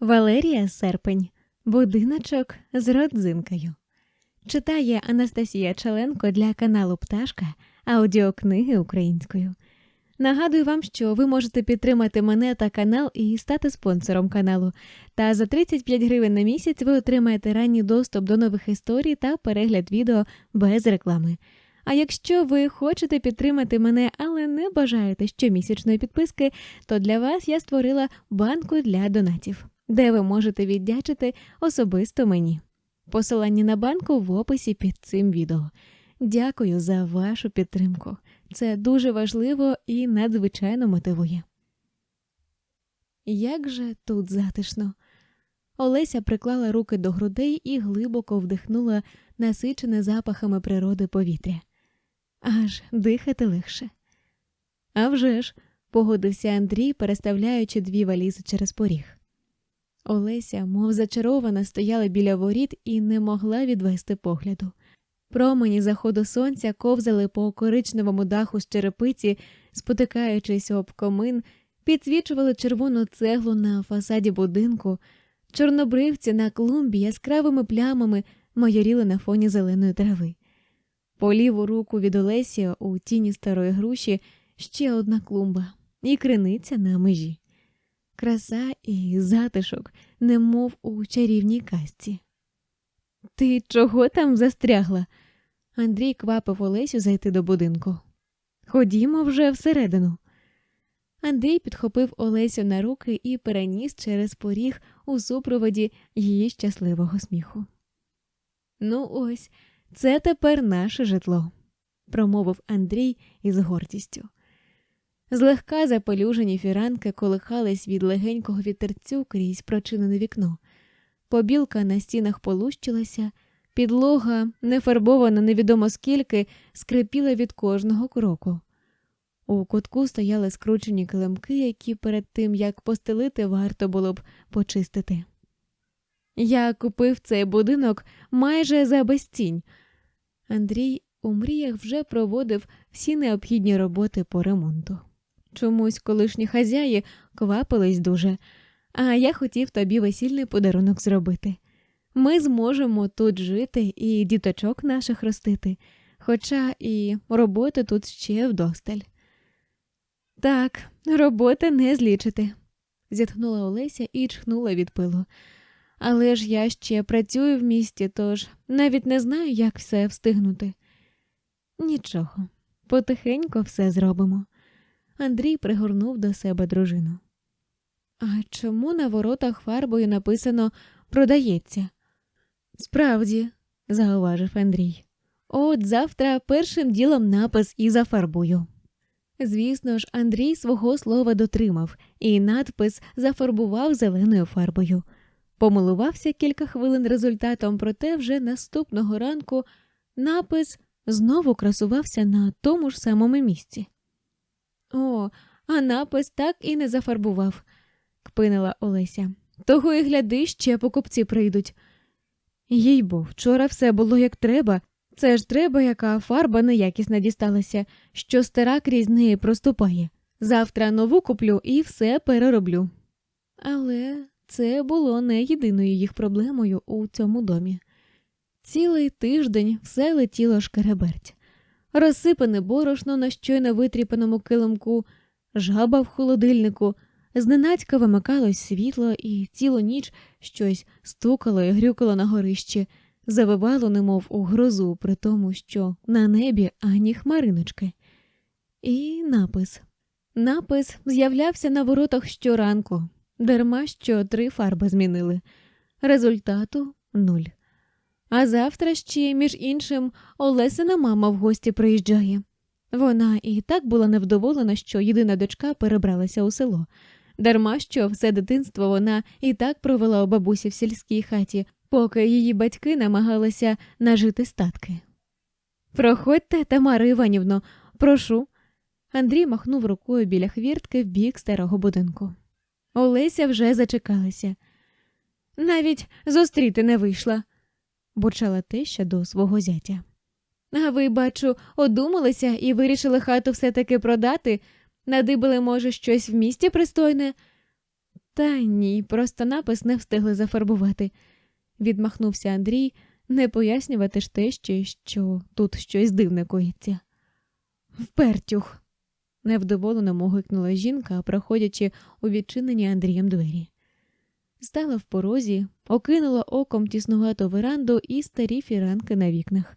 Валерія Серпень. Будиночок з родзинкою. Читає Анастасія Челенко для каналу Пташка аудіокниги українською. Нагадую вам, що ви можете підтримати мене та канал і стати спонсором каналу. Та за 35 гривень на місяць ви отримаєте ранній доступ до нових історій та перегляд відео без реклами. А якщо ви хочете підтримати мене, але не бажаєте щомісячної підписки, то для вас я створила банку для донатів, де ви можете віддячити особисто мені. Посилання на банку в описі під цим відео. Дякую за вашу підтримку. Це дуже важливо і надзвичайно мотивує. Як же тут затишно. Олеся приклала руки до грудей і глибоко вдихнула насичене запахами природи повітря. Аж дихати легше. «А вже ж», – погодився Андрій, переставляючи дві валізи через поріг. Олеся, мов зачарована, стояла біля воріт і не могла відвести погляду. Промені заходу сонця ковзали по коричневому даху з черепиці, спотикаючись об комин, підсвічували червону цеглу на фасаді будинку, чорнобривці на клумбі яскравими плямами майоріли на фоні зеленої трави. По ліву руку від Олесі у тіні старої груші ще одна клумба і криниця на межі. Краса і затишок, немов у чарівній казці. Ти чого там застрягла? Андрій квапив Олесю зайти до будинку. Ходімо вже всередину. Андрій підхопив Олесю на руки і переніс через поріг у супроводі її щасливого сміху. Ну, ось, це тепер наше житло, промовив Андрій із гордістю. Злегка запелюжені фіранки колихались від легенького вітерцю крізь прочинене вікно. Побілка на стінах полущилася, підлога, не фарбована невідомо скільки, скрипіла від кожного кроку. У кутку стояли скручені килимки, які перед тим як постелити, варто було б почистити. Я купив цей будинок майже за безцінь. Андрій у мріях вже проводив всі необхідні роботи по ремонту. Чомусь колишні хазяї квапились дуже, а я хотів тобі весільний подарунок зробити. Ми зможемо тут жити і діточок наших ростити, хоча і роботи тут ще вдосталь. Так, роботи не злічити, зітхнула Олеся і чхнула від пилу. Але ж я ще працюю в місті, тож навіть не знаю, як все встигнути. Нічого, потихенько все зробимо. Андрій пригорнув до себе дружину. А чому на воротах фарбою написано продається? Справді, зауважив Андрій. От завтра першим ділом напис і зафарбую. Звісно ж, Андрій свого слова дотримав і надпис зафарбував зеленою фарбою. Помилувався кілька хвилин результатом, проте вже наступного ранку напис знову красувався на тому ж самому місці. О, а напис так і не зафарбував, кпинила Олеся. Того і гляди, ще покупці прийдуть. Їй бо, вчора все було як треба. Це ж треба, яка фарба неякісна дісталася, що стара крізь неї проступає. Завтра нову куплю і все перероблю. Але це було не єдиною їх проблемою у цьому домі. Цілий тиждень все летіло шкереберть. Розсипане борошно на щойно витріпаному килимку, жаба в холодильнику, зненацька вимикалось світло, і цілу ніч щось стукало і грюкало на горищі, завивало, немов у грозу, при тому, що на небі ані хмариночки. І напис. Напис з'являвся на воротах щоранку, дарма що три фарби змінили. Результату нуль. А завтра ще, між іншим, Олесина мама в гості приїжджає. Вона і так була невдоволена, що єдина дочка перебралася у село, дарма що все дитинство вона і так провела у бабусі в сільській хаті, поки її батьки намагалися нажити статки. Проходьте, Тамара Іванівно, прошу. Андрій махнув рукою біля хвіртки в бік старого будинку. Олеся вже зачекалася. Навіть зустріти не вийшла, бурчала теща до свого зятя. А ви, бачу, одумалися і вирішили хату все таки продати, надибали, може, щось в місті пристойне. Та ні, просто напис не встигли зафарбувати, відмахнувся Андрій, не пояснювати ж те ще, що тут щось дивне коїться. Впертюх. невдоволено могикнула жінка, проходячи у відчинені Андрієм двері. Стала в порозі, окинула оком тіснувату веранду і старі фіранки на вікнах,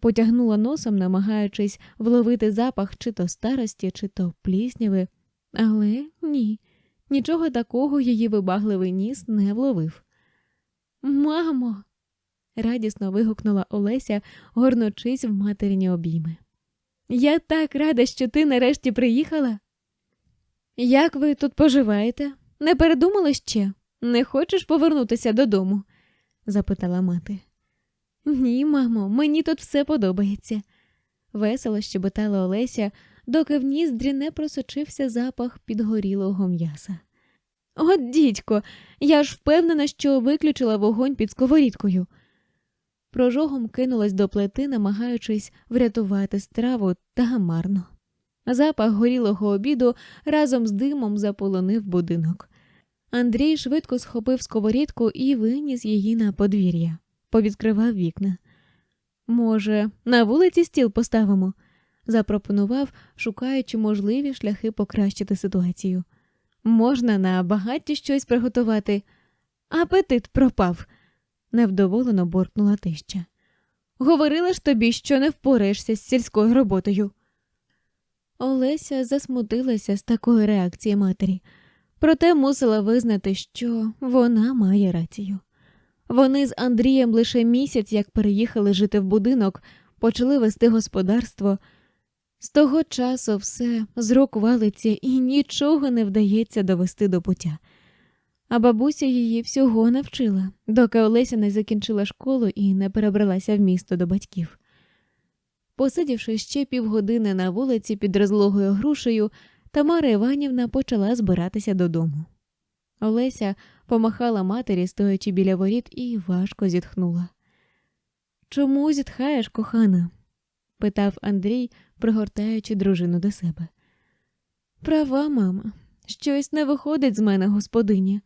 потягнула носом, намагаючись вловити запах чи то старості, чи то плісняви, але ні, нічого такого її вибагливий ніс не вловив. Мамо. радісно вигукнула Олеся, горночись в материні обійми. Я так рада, що ти нарешті приїхала. Як ви тут поживаєте? Не передумали ще? Не хочеш повернутися додому? запитала мати. Ні, мамо, мені тут все подобається, весело щебетала Олеся, доки в ніздрі не просочився запах підгорілого м'яса. От, дідько, я ж впевнена, що виключила вогонь під сковорідкою. Прожогом кинулась до плити, намагаючись врятувати страву та марно. Запах горілого обіду разом з димом заполонив будинок. Андрій швидко схопив сковорідку і виніс її на подвір'я, повідкривав вікна. Може, на вулиці стіл поставимо? запропонував, шукаючи можливі шляхи покращити ситуацію. Можна на багаті щось приготувати. Апетит пропав, невдоволено боркнула тища. Говорила ж тобі, що не впораєшся з сільською роботою. Олеся засмутилася з такої реакції матері, проте мусила визнати, що вона має рацію. Вони з Андрієм лише місяць, як переїхали жити в будинок, почали вести господарство. З того часу все з рук валиться і нічого не вдається довести до пуття. А бабуся її всього навчила, доки Олеся не закінчила школу і не перебралася в місто до батьків. Посидівши ще півгодини на вулиці під розлогою грушею, Тамара Іванівна почала збиратися додому. Олеся помахала матері, стоячи біля воріт, і важко зітхнула. Чому зітхаєш, кохана? питав Андрій, пригортаючи дружину до себе. Права, мама, щось не виходить з мене, господиня,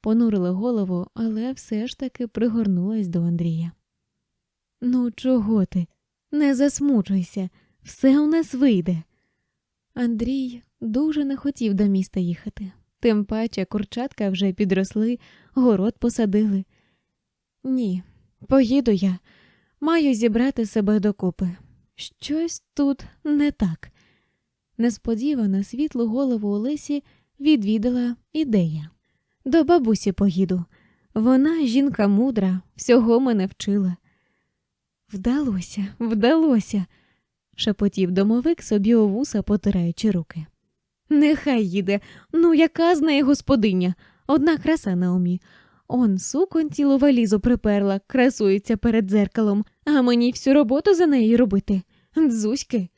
понурила голову, але все ж таки пригорнулась до Андрія. Ну, чого ти? Не засмучуйся, все у нас вийде. Андрій дуже не хотів до міста їхати, тим паче курчатка вже підросли, город посадили. Ні, поїду я, маю зібрати себе докупи. Щось тут не так. Несподівано світлу голову Олесі відвідала ідея. До бабусі поїду. Вона жінка мудра, всього мене вчила. Вдалося, вдалося, шепотів домовик собі у вуса, потираючи руки. Нехай їде, ну яка з неї господиня, одна краса на умі. Он суконь цілу валізу приперла, красується перед дзеркалом, а мені всю роботу за неї робити. Дзузьки.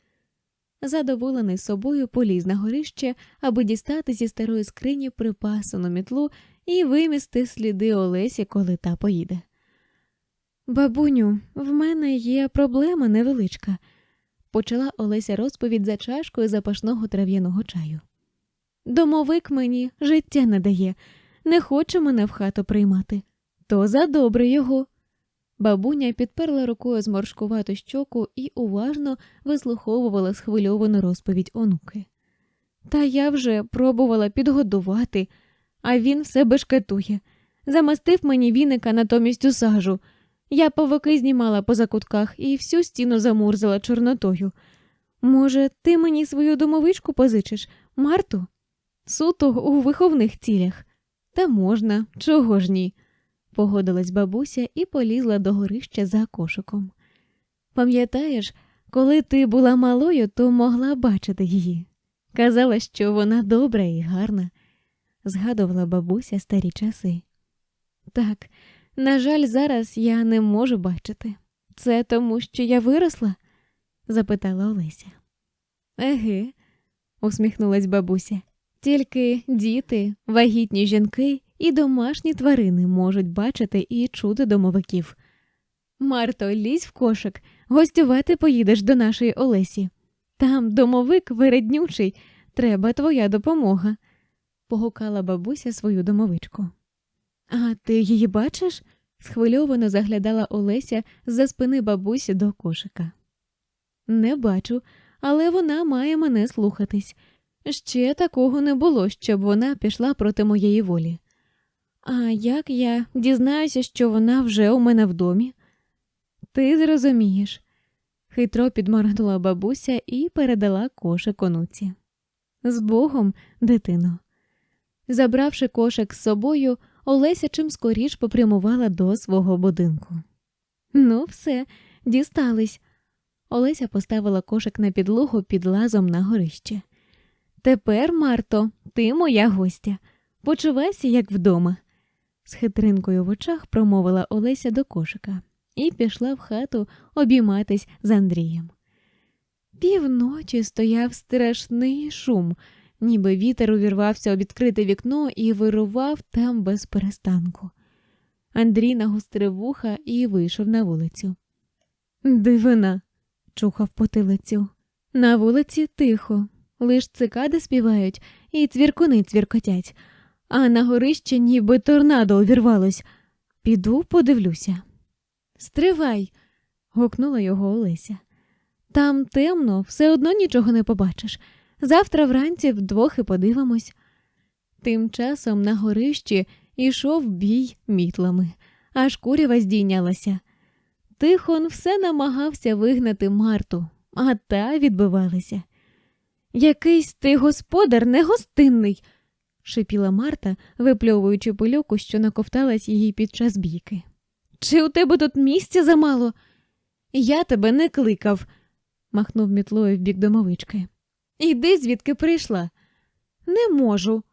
Задоволений собою поліз на горище, аби дістати зі старої скрині припасану мітлу і вимісти сліди Олесі, коли та поїде. Бабуню, в мене є проблема невеличка, почала Олеся розповідь за чашкою запашного трав'яного чаю. Домовик мені життя не дає, не хоче мене в хату приймати, то задобре його. Бабуня підперла рукою зморшкувату щоку і уважно вислуховувала схвильовану розповідь онуки. Та я вже пробувала підгодувати, а він все бешкетує. Замастив мені віника натомість у сажу. Я повики знімала по закутках і всю стіну замурзала чорнотою. Може, ти мені свою домовичку позичиш, Марту? Суто у виховних цілях. Та можна, чого ж ні погодилась бабуся і полізла до горища за кошиком. Пам'ятаєш, коли ти була малою, то могла бачити її. Казала, що вона добра і гарна, згадувала бабуся старі часи. Так, на жаль, зараз я не можу бачити. Це тому, що я виросла? запитала Олеся. Еге, усміхнулась бабуся. Тільки діти, вагітні жінки і домашні тварини можуть бачити і чути домовиків. Марто, лізь в кошик, гостювати поїдеш до нашої Олесі. Там домовик вереднючий, треба твоя допомога. погукала бабуся свою домовичку. А ти її бачиш? схвильовано заглядала Олеся з-за спини бабусі до кошика. Не бачу, але вона має мене слухатись. Ще такого не було, щоб вона пішла проти моєї волі. А як я дізнаюся, що вона вже у мене в домі? Ти зрозумієш, хитро підморгнула бабуся і передала кошик онуці. З Богом, дитино. Забравши кошик з собою, Олеся чим скоріш попрямувала до свого будинку. Ну, все, дістались. Олеся поставила кошик на підлогу під лазом на горище. Тепер, Марто, ти моя гостя. Почувайся, як вдома, з хитринкою в очах промовила Олеся до кошика і пішла в хату обійматись з Андрієм. Півночі стояв страшний шум, ніби вітер увірвався у відкрите вікно і вирував там без перестанку. Андрій нагострив вуха і вийшов на вулицю. Дивина, чухав потилицю. На вулиці тихо, лиш цикади співають і цвіркуни цвіркотять, а на горищі ніби торнадо увірвалось. Піду подивлюся. Стривай. гукнула його Олеся. Там темно, все одно нічого не побачиш. Завтра вранці вдвох і подивимось. Тим часом на горищі йшов бій мітлами, аж курява здійнялася. Тихон все намагався вигнати Марту, а та відбивалася. Якийсь ти господар негостинний, шипіла Марта, випльовуючи пилюку, що наковталась її під час бійки. Чи у тебе тут місця замало? Я тебе не кликав, махнув мітлою в бік домовички. Іди, звідки прийшла. Не можу,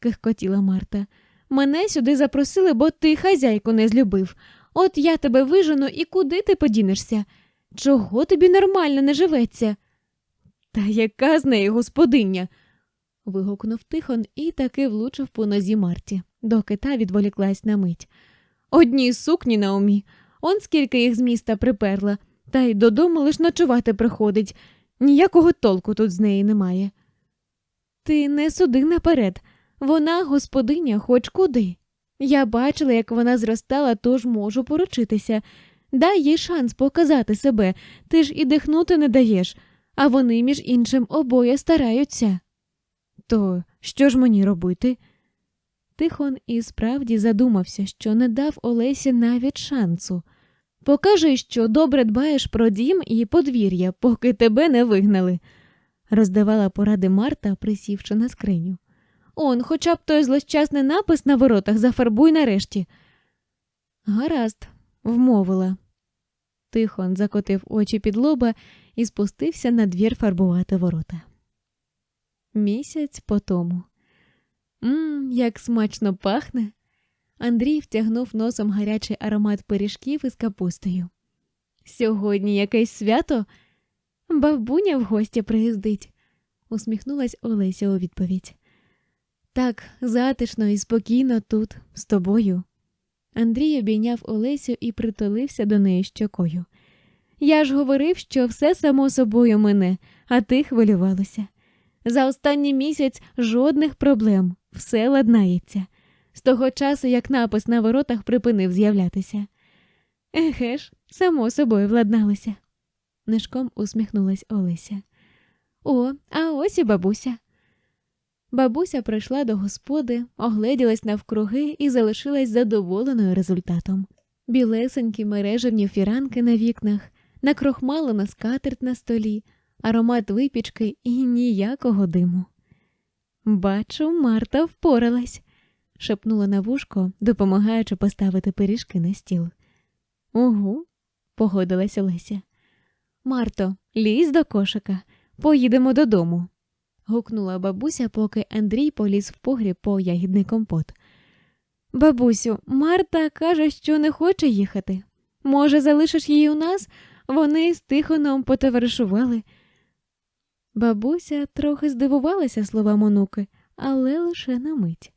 кихкотіла Марта. Мене сюди запросили, бо ти хазяйку не злюбив. От я тебе вижену і куди ти подінешся? Чого тобі нормально не живеться? Та яка з неї господиня? вигукнув Тихон і таки влучив по нозі Марті, доки та відволіклась на мить. Одні сукні на умі, он скільки їх з міста приперла, та й додому лиш ночувати приходить. Ніякого толку тут з неї немає. Ти не суди наперед, вона господиня хоч куди. Я бачила, як вона зростала, тож можу поручитися. Дай їй шанс показати себе, ти ж і дихнути не даєш, а вони, між іншим, обоє стараються. То що ж мені робити? Тихон і справді задумався, що не дав Олесі навіть шансу. Покажи, що добре дбаєш про дім і подвір'я, поки тебе не вигнали, роздавала поради Марта, присівши на скриню. Он, хоча б той злощасний напис на воротах зафарбуй нарешті. Гаразд, вмовила. Тихон закотив очі під лоба і спустився на двір фарбувати ворота. Місяць по тому. Мм, як смачно пахне. Андрій втягнув носом гарячий аромат пиріжків із капустою. Сьогодні якесь свято? Бабуня в гості приїздить, усміхнулась Олеся у відповідь. Так, затишно і спокійно тут, з тобою. Андрій обійняв Олесю і притулився до неї щокою. Я ж говорив, що все само собою мене, а ти хвилювалася. За останній місяць жодних проблем, все ладнається. З того часу, як напис на воротах припинив з'являтися. Еге ж, само собою владналося. Нишком усміхнулась Олеся. О, а ось і бабуся. Бабуся прийшла до господи, огледілась навкруги і залишилась задоволеною результатом. Білесенькі мережевні фіранки на вікнах, накрохмалена скатерть на столі, аромат випічки і ніякого диму. Бачу, Марта впоралась, шепнула на вушко, допомагаючи поставити пиріжки на стіл. Угу, погодилась Олеся. Марто, лізь до кошика, поїдемо додому гукнула бабуся, поки Андрій поліз в погріб по ягідний компот. Бабусю, Марта каже, що не хоче їхати. Може, залишиш її у нас? Вони з Тихоном потоваришували. Бабуся трохи здивувалася словам онуки, але лише на мить.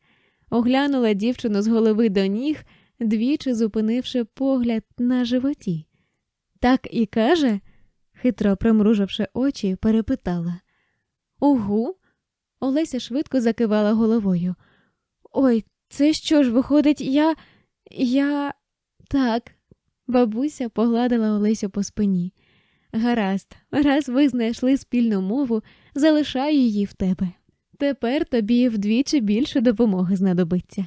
Оглянула дівчину з голови до ніг, двічі зупинивши погляд на животі. Так і каже, хитро примруживши очі, перепитала. Угу. Олеся швидко закивала головою. Ой, це що ж, виходить, я. я. Так. Бабуся погладила Олесю по спині. Гаразд, раз ви знайшли спільну мову, залишаю її в тебе. Тепер тобі вдвічі більше допомоги знадобиться.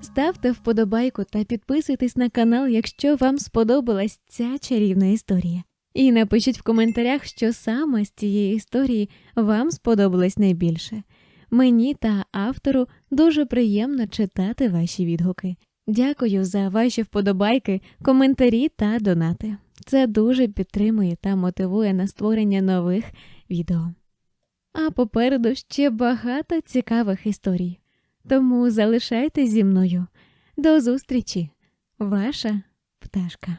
Ставте вподобайку та підписуйтесь на канал, якщо вам сподобалась ця чарівна історія. І напишіть в коментарях, що саме з цієї історії вам сподобалось найбільше. Мені та автору дуже приємно читати ваші відгуки. Дякую за ваші вподобайки, коментарі та донати. Це дуже підтримує та мотивує на створення нових відео. А попереду ще багато цікавих історій. Тому залишайтесь зі мною. До зустрічі, ваша пташка.